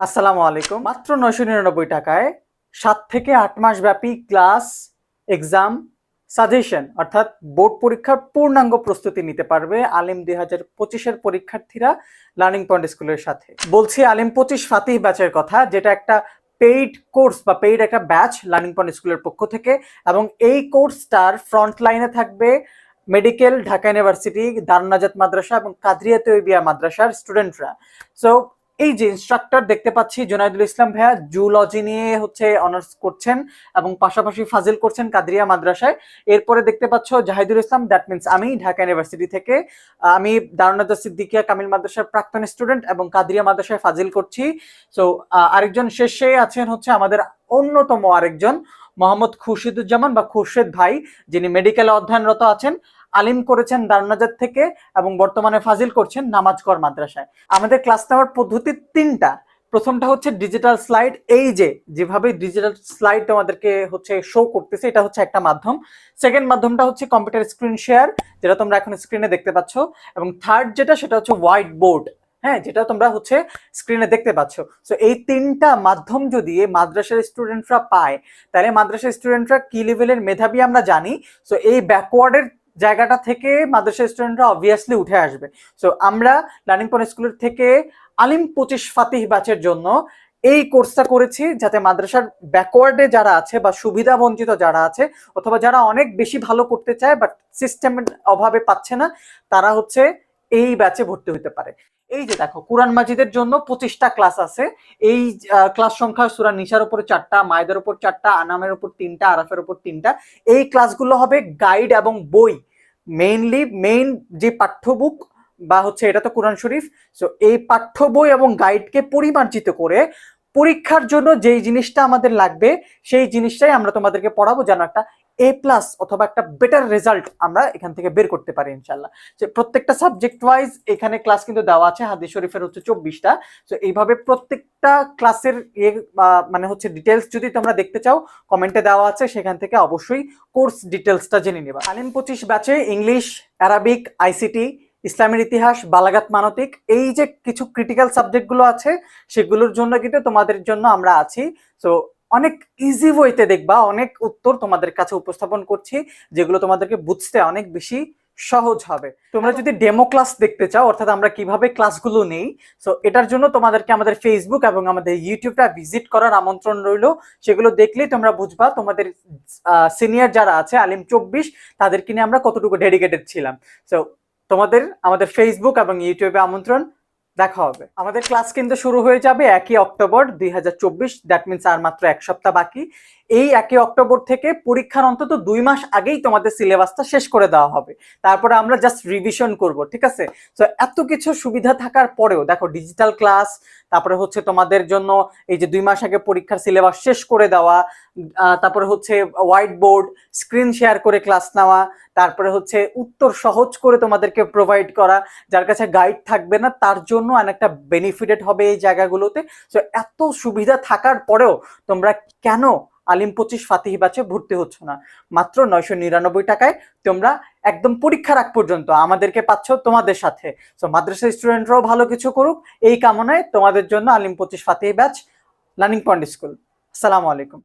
আসসালামু আলাইকুম। মাত্র নয়শো নিরানব্বই টাকায় সাত থেকে আট মাস ব্যাপী ক্লাস, এক্সাম, সাজেশন অর্থাৎ বোর্ড পরীক্ষার পূর্ণাঙ্গ প্রস্তুতি নিতে পারবে আলিম দুই হাজার পঁচিশের পরীক্ষার্থীরা লার্নিং পয়েন্ট স্কুলের সাথে। বলছি আলিম পঁচিশ ফাতিহ ব্যাচের কথা, যেটা একটা পেইড কোর্স বা পেইড একটা ব্যাচ লার্নিং পয়েন্ট স্কুলের পক্ষ থেকে এবং এই কোর্সটার ফ্রন্ট লাইনে থাকবে মেডিকেল ঢাকা ইউনিভার্সিটি দারুনাজাত মাদ্রাসা এবং কাদরিয়া তৈবিয়া মাদ্রাসার স্টুডেন্টরা সো এই যে ইনস্ট্রাক্টর দেখতে পাচ্ছি, জুনাইদুল ইসলাম ভাইয়া জুলজি নিয়ে হচ্ছে অনার্স করছেন এবং পাশাপাশি ফাজিল করছেন কাদরিয়া মাদ্রাসায়। এরপরে দেখতে পাচ্ছ জাহিদুল ইসলাম দ্যাট মিনস আমি ঢাকা ইউনিভার্সিটি থেকে, আমি দারুনাজাত সিদ্দিকিয়া কামিল মাদ্রাসার প্রাক্তন স্টুডেন্ট এবং কাদরিয়া মাদ্রাসায় ফাজিল করছি। সো আরেকজন শেষে আছেন হচ্ছে আমাদের অন্যতম আরেকজন, মোহাম্মদ খুরশিদুজ্জামান বা খুরশেদ ভাই, যিনি মেডিকেলে অধ্যয়নরত আছেন। আলিম করেছেন দারুনাজাত থেকে এবং বর্তমানে ফাজিল করছেন নামাজকর মাদ্রাসায়। আমাদের ক্লাস নেওয়ার পদ্ধতি তিনটা। প্রথমটা হচ্ছে ডিজিটাল স্লাইড এই যে, যেভাবে ডিজিটাল স্লাইড তোমাদেরকে হচ্ছে শো করতেছে, এটা হচ্ছে একটা মাধ্যম। সেকেন্ড মাধ্যমটা হচ্ছে কম্পিউটার স্ক্রিন শেয়ার যেটা তোমরা এখন স্ক্রিনে দেখতে পাচ্ছ। এবং থার্ড যেটা, সেটা হচ্ছে হোয়াইট বোর্ড হ্যাঁ যেটা তোমরা হচ্ছে স্ক্রিনে দেখতে পাচ্ছ। সো এই তিনটা মাধ্যম যদি মাদ্রাসার স্টুডেন্টরা পায়, তাহলে মাদ্রাসার স্টুডেন্টরা কি লেভেলের মেধাবী আমরা জানি। সো এই ব্যাকওয়ার্ডের জায়গাটা থেকে মাদ্রাসা স্টুডেন্টরা অবভিয়াসলি উঠে আসবে। সো আমরা লার্নিং পয়েন্ট স্কুলের থেকে আলিম পঁচিশ ফাতিহ ব্যাচের জন্য এই কোর্সটা করেছি যাতে মাদ্রাসার ব্যাকওয়ার্ডে যারা আছে বা সুবিধা বঞ্চিত যারা আছে অথবা যারা অনেক বেশি ভালো করতে চায় বাট সিস্টেমের অভাবে পাচ্ছে না, তারা হচ্ছে এই ব্যাচে ভর্তি হতে পারে। এই যে দেখো, কোরআন মাজিদের জন্য পঁচিশটা ক্লাস আছে। এই ক্লাস সংখ্যা সুরা নিশার উপর চারটা, মায়েদের উপর চারটা, আনামের উপর তিনটা, আরাফের উপর তিনটা। এই ক্লাসগুলো হবে গাইড এবং বই। মেইনলি মেইন যে পাঠ্যবুক বা হচ্ছে এটা তো কোরআন শরীফ সো এই পাঠ্য বই এবং গাইডকে পরিমার্জিত করে পরীক্ষার জন্য যেই জিনিসটা আমাদের লাগবে, সেই জিনিসটাই আমরা তোমাদেরকে পড়াবো। যেন একটা এ প্লাস অথবা একটা বেটার রেজাল্ট আমরা এখান থেকে বের করতে পারি ইনশাল্লাহ যে প্রত্যেকটা সাবজেক্ট ওয়াইজ এখানে ক্লাস কিন্তু দেওয়া আছে, হাদিস শরীফের হচ্ছে চব্বিশটা। তো এইভাবে প্রত্যেকটা ক্লাসের ইয়ে মানে হচ্ছে ডিটেলস যদি তোমরা দেখতে চাও কমেন্টে দেওয়া আছে, সেখান থেকে অবশ্যই কোর্স ডিটেলসটা জেনে নেবা। আলিম পঁচিশ ব্যাচে ইংলিশ অ্যারাবিক আইসিটি ইসলামের ইতিহাস, বালাগাত মানতিক, এই যে কিছু ক্রিটিক্যাল সাবজেক্টগুলো আছে, সেগুলোর জন্য কিন্তু তোমাদের জন্য আমরা আছি। তো অনেক ইজি ওয়েতে দেখবা অনেক উত্তর তোমাদের কাছে উপস্থাপন করছি যেগুলো তোমাদেরকে বুঝতে অনেক বেশি সহজ হবে। তোমরা যদি ডেমো ক্লাস দেখতে চাও অর্থাৎ আমরা কীভাবে ক্লাসগুলো নেই সো এটার জন্য তোমাদেরকে আমাদের ফেসবুক এবং আমাদের ইউটিউবটা ভিজিট করার আমন্ত্রণ রইল। সেগুলো দেখলেই তোমরা বুঝবা তোমাদের সিনিয়র যারা আছে আলিম চব্বিশ তাদেরকে নিয়ে আমরা কতটুকু ডেডিকেটেড ছিলাম। সো তোমাদের আমাদের ফেসবুক এবং ইউটিউবে আমন্ত্রণ। দেখা হবে। আমাদের ক্লাস কিন্তু শুরু হয়ে যাবে একই অক্টোবর দুই হাজার চব্বিশ। দ্যাট মিনস আর মাত্র এক সপ্তাহ বাকি। এই একই অক্টোবর থেকে পরীক্ষার অন্তত দুই মাস আগেই তোমাদের সিলেবাসটা শেষ করে দেওয়া হবে। তারপরে আমরা জাস্ট রিভিশন করব, ঠিক আছে? তো এত কিছু সুবিধা থাকার পরেও, দেখো ডিজিটাল ক্লাস তারপরে হচ্ছে তোমাদের জন্য এই যে দুই মাস আগে পরীক্ষার সিলেবাস শেষ করে দেওয়া তারপরে হচ্ছে হোয়াইট বোর্ড স্ক্রিন শেয়ার করে ক্লাস নেওয়া, তারপরে হচ্ছে উত্তর সহজ করে তোমাদেরকে প্রোভাইড করা, যার কাছে গাইড থাকবে না, তার জন্য অনেকটা বেনিফিটেড হবে এই জায়গাগুলোতে। সো এত সুবিধা থাকার পরেও তোমরা কেন আলিম পঁচিশ ফাতিহ ব্যাচে ভর্তি হচ্ছ না। মাত্র নয়শো নিরানব্বই টাকায় তোমরা একদম পরীক্ষার আগ পর্যন্ত আমাদেরকে পাচ্ছ তোমাদের সাথে। সো মাদ্রাসা স্টুডেন্টরাও ভালো কিছু করুক, এই কামনায় তোমাদের জন্য আলিম পঁচিশ Fatih batch learning point school আসসালামু আলাইকুম।